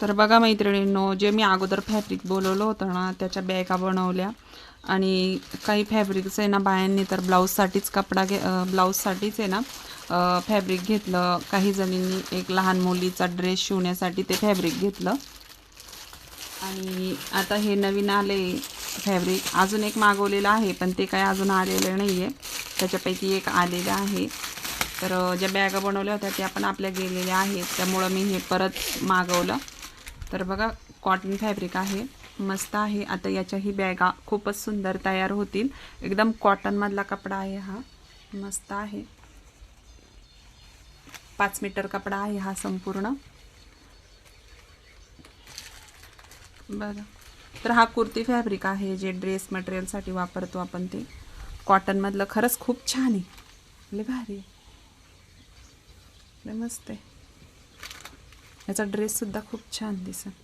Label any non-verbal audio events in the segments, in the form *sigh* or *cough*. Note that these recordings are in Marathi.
तर बघा मैत्रिणींनो जे मी अगोदर फॅब्रिक बोलवलं होतं ना त्याच्या बॅगा बनवल्या. आणि काही फॅब्रिक्स आहे ना बायांनी तर ब्लाऊजसाठीच कपडा घे ब्लाऊजसाठीच आहे ना फॅब्रिक घेतलं. काही जणींनी एक लहान मुलीचा ड्रेस शिवण्यासाठी ते फॅब्रिक घेतलं. आणि आता हे नवीन आले फॅब्रिक अजून एक मागवलेलं आहे पण ते काय अजून आलेलं नाही आहे त्याच्यापैकी एक आलेलं आहे. तर ज्या बॅगा बनवल्या होत्या त्या पण आपल्या गेलेल्या आहेत. त्यामुळं मी हे परत मागवलं. तर बघा कॉटन फॅब्रिक आहे मस्त आहे. आता याच्याही बॅगा खूपच सुंदर तयार होतील. एकदम कॉटनमधला कपडा आहे हा. मस्त आहे. पाच मीटर कपडा आहे हा संपूर्ण. बरं तर हा कुर्ती फॅब्रिक आहे जे ड्रेस मटेरियलसाठी वापरतो आपण ते. कॉटनमधलं खरंच खूप छान आहे. भारी मस्त आहे. याचा ड्रेससुद्धा खूप छान दिसत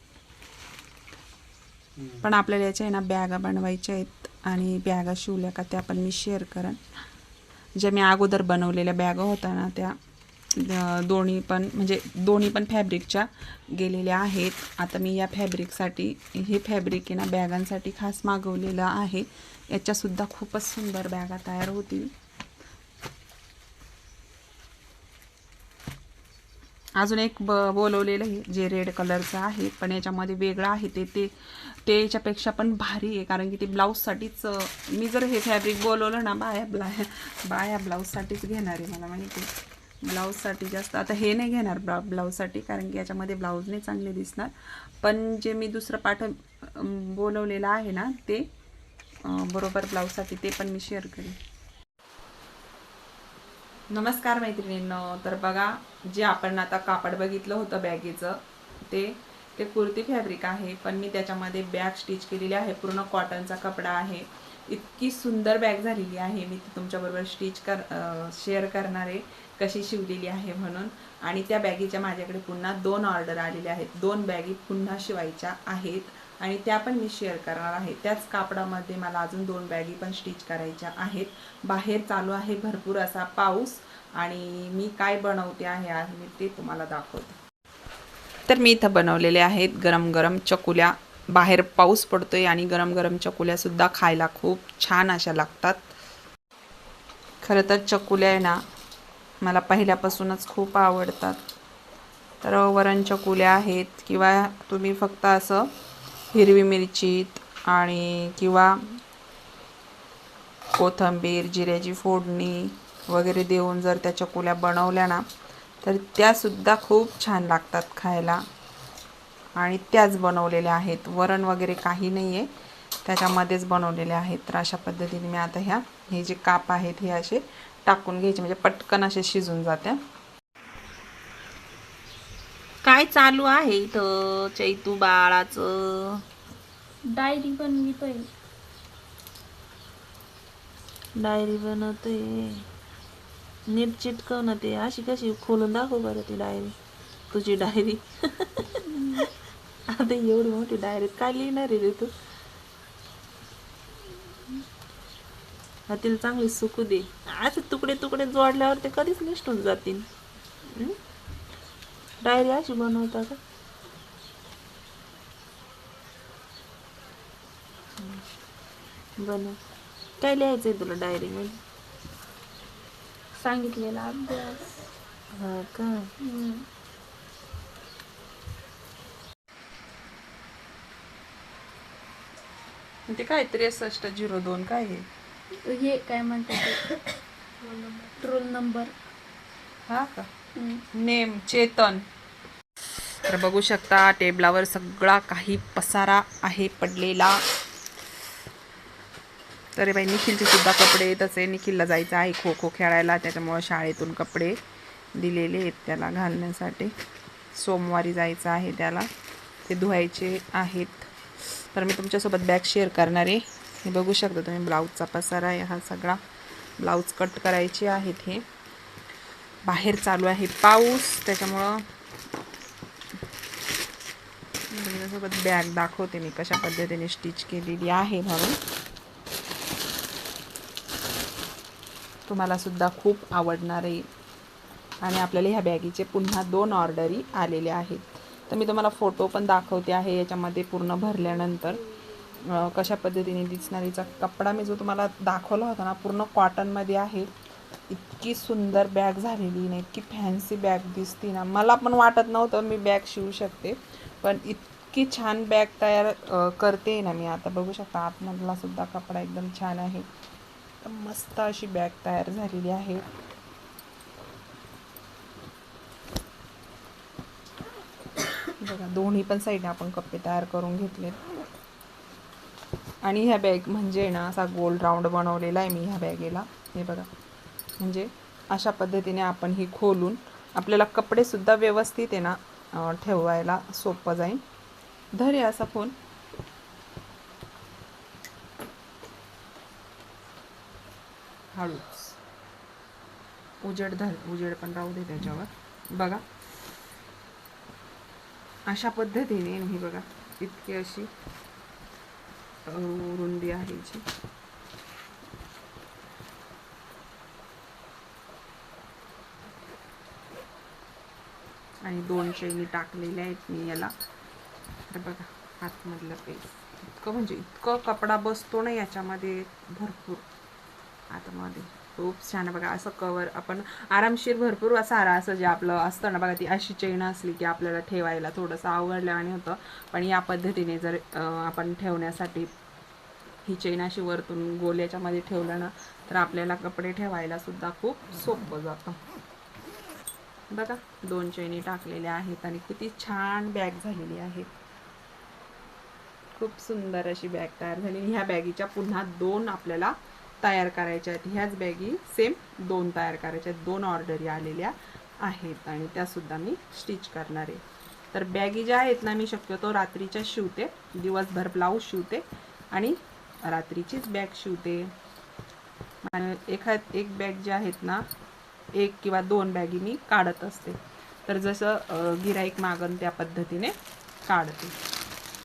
पण आपल्याला याच्या आहे ना बॅगा बनवायच्या आहेत आणि बॅगा शिवल्या का त्या पण मी शेअर करेन. ज्या मी अगोदर बनवलेल्या बॅगा होत्या ना त्या दोन्ही पण म्हणजे दोन्ही पण फॅब्रिकच्या गेलेल्या आहेत. आता मी या फॅब्रिकसाठी हे फॅब्रिक आहे ना बॅगांसाठी खास मागवलेलं आहे. याच्यासुद्धा खूपच सुंदर बॅगा तयार होतील. अजून एक ब बोलवलेलं आहे जे रेड कलरचं आहे पण याच्यामध्ये वेगळं आहे ते ते ते याच्यापेक्षा पण भारी आहे कारण की ते ब्लाऊजसाठीच मी जर हे फॅब्रिक बोलवलं ना बाया ब्ला बाया ब्लाऊजसाठीच घेणार आहे मला माहिती आहे. ब्लाऊजसाठी जास्त आता हे नाही घेणार ब्ला ब्लाऊजसाठी कारण की याच्यामध्ये ब्लाऊज नाही चांगले दिसणार पण जे मी दुसरं पाठ बोलवलेलं आहे ना ते बरोबर ब्लाऊजसाठी ते पण मी शेअर करेन नमस्कार मैत्रिणींनो तर बघा जे आपण आता कापड बघितलं होतं बॅगेचं ते ते कुर्ती फॅब्रिक आहे पण मी त्याच्यामध्ये बॅग स्टिच केलेली आहे पूर्ण कॉटनचा कपडा आहे. इतकी सुंदर बॅग झालेली आहे मी ती तुमच्याबरोबर स्टिच कर शेअर करणार आहे कशी शिवलेली आहे म्हणून. आणि त्या बॅगीच्या माझ्याकडे पुन्हा दोन ऑर्डर आलेल्या आहेत. दोन बॅगी पुन्हा शिवायच्या आहेत. आणि त्या पण मी शेअर करणार आहे. त्याच कापडामध्ये मला अजून दोन बॅगी पण स्टिच करायच्या आहेत. बाहेर चालू आहे भरपूर असा पाऊस आणि मी काय बनवते आहे आज मी ते तुम्हाला दाखवते. तर मी इथं बनवलेले आहेत गरम गरम चकुल्या. बाहेर पाऊस पडतोय आणि गरम गरम चकुल्यासुद्धा खायला खूप छान अशा लागतात. खरं तर चकुल्या आहे ना मला पहिल्यापासूनच खूप आवडतात. तर वरण चकुल्या आहेत किंवा तुम्ही फक्त असं हिरवी मिरची आणि किंवा कोथिंबीर जिऱ्याची फोडणी वगैरे देऊन जर त्या चकुल्या बनवल्या ना तर त्यासुद्धा खूप छान लागतात खायला. आणि त्याच बनवलेल्या आहेत. वरण वगैरे काही नाही आहे त्याच्यामध्येच बनवलेले आहेत. तर अशा पद्धतीने मी आता ह्या हे जे काप आहेत हे असे टाकून घ्यायचे. म्हणजे पटकन असे शिजून जात्या. काय चालू आहे इथं चैतू बाळाचं? डायरी बनवितोय. डायरी बनवते नीट चिटकव ना ते. अशी कशी खोलून दाखव बरं ती डायरी. तुझी डायरी. आता एवढी मोठी डायरी काय लिहिणार आहे रे तू? तिला चांगली सुकू दे. असे तुकडे तुकडे जोडल्यावर ते कधीच निष्ठून जातील? डायरी अशी बनवता का? बनव. काय लिहायचंय तुला डायरीमध्ये सांगितलेला अभ्यास. हा का. ते काय त्रेसष्ट झिरो दोन काय आहे हे काय म्हणतात रोल नंबर *coughs* हा का? नेम चेतन. तर बघू शकता टेबलावर सगळा काही पसारा आहे पडलेला. तरी बाई निखिलचे सुद्धा कपडे तसे निखिलला जायचं आहे खो खो खेळायला. त्याच्यामुळं शाळेतून कपडे दिलेले आहेत त्याला घालण्यासाठी. सोमवारी जायचं आहे त्याला. ते धुवायचे आहेत. तर मी तुमच्यासोबत बॅग शेअर करणार आहे. हे बघू शकता तुम्ही ब्लाऊजचा पसारा आहे हा सगळा. ब्लाऊज कट करायचे आहेत हे. बाहेर चालू आहे पाऊस त्याच्यामुळं तुमच्यासोबत बॅग दाखवते मी कशा पद्धतीने स्टिच केलेली आहे म्हणून. तुम्हाला सुद्धा खूप आवडणार आहे आणि आपल्याला ह्या बॅगीचे पुन्हा दोन ऑर्डरी आलेले आहेत. तर मी तुम्हाला फोटो पण दाखवते आहे याच्यामध्ये पूर्ण भरल्यानंतर. कशा पद्धतीने दिसणारीचा कपडा मी जो तुम्हाला दाखवला होता ना पूर्ण कॉटनमध्ये आहे. इतकी सुंदर बॅग झालेली ना इतकी फॅन्सी बॅग दिसती ना. मला पण वाटत नव्हतं मी बॅग शिवू शकते पण इतकी छान बॅग तयार करते ना मी. आता बघू शकता आतमधला सुद्धा कपडा एकदम छान आहे. मस्त अशी बॅग तयार झालेली आहे. बघा दोन्ही पण साईडने आपण कप्पे तयार करून घेतले आणि ह्या बॅग म्हणजे ना असा गोल राऊंड बनवलेला आहे मी ह्या बॅगेला. हे बघा. म्हणजे अशा पद्धतीने आपण ही खोलून आपल्याला कपडेसुद्धा व्यवस्थित आहे ना ठेवायला सोपं जाईल. धर असा फोन. हळूच. उजेड धर उजेड पण राहू दे त्याच्यावर. बघा. अशा पद्धतीने मी बघा इतकी अशी रुंदी आहे जी आणि दोन चैनी टाकलेल्या आहेत मी याला. तर बघा आतमधलं पेज इतकं म्हणजे इतकं कपडा बसतो ना याच्यामध्ये भरपूर. आतमध्ये खूप छान बघा असं कवर आपण आरामशीर भरपूर सारा असं जे आपलं असतं ना बघा ती अशी चैन असली की आपल्याला ठेवायला थोडंसं आवडल्याने होतं. पण या पद्धतीने जर आपण ठेवण्यासाठी ही चैन अशी वरतून गोल्याच्यामध्ये ठेवलं ना तर आपल्याला कपडे ठेवायला सुद्धा खूप सोपं जातं. बघा दोन चैनी टाकलेल्या आहेत आणि किती छान बॅग झालेली आहे खूप सुंदर अशी बॅग तयार झाली ह्या बॅगीच्या पुन्हा दोन आपल्याला तयार करायच्या आहेत. ह्याच बॅगी सेम दोन तयार करायच्या आहेत. दोन ऑर्डरी आलेल्या आहेत आणि त्यासुद्धा मी स्टिच करणार आहे. तर बॅगी ज्या आहेत ना मी शक्यतो रात्रीच्या शिवते दिवसभर ब्लाऊज शिवते आणि रात्रीचीच बॅग शिवते. आणि एखाद एक बॅग जे आहेत ना एक किंवा दोन बॅगी मी काढत असते. तर जसं गिराईक मागन त्या पद्धतीने काढते.